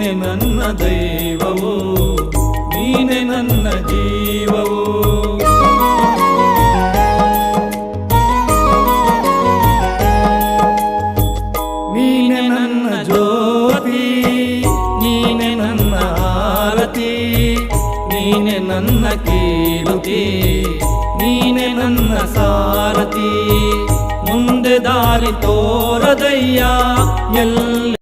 ನೀನೆ ನನ್ನ ದೈವವೋ, ನೀನೆ ನನ್ನ ಜೀವವೋ. ನೀನೆ ನನ್ನ ಜ್ಯೋತಿ, ನೀನೆ ನನ್ನ ಆರತಿ, ನೀನೆ ನನ್ನ ಕೀರುತಿ, ನೀನೆ ನನ್ನ ಸಾರಥಿ. ಮುಂದೆ ದಾರಿ ತೋರದಯ್ಯ, ಎಲ್ಲ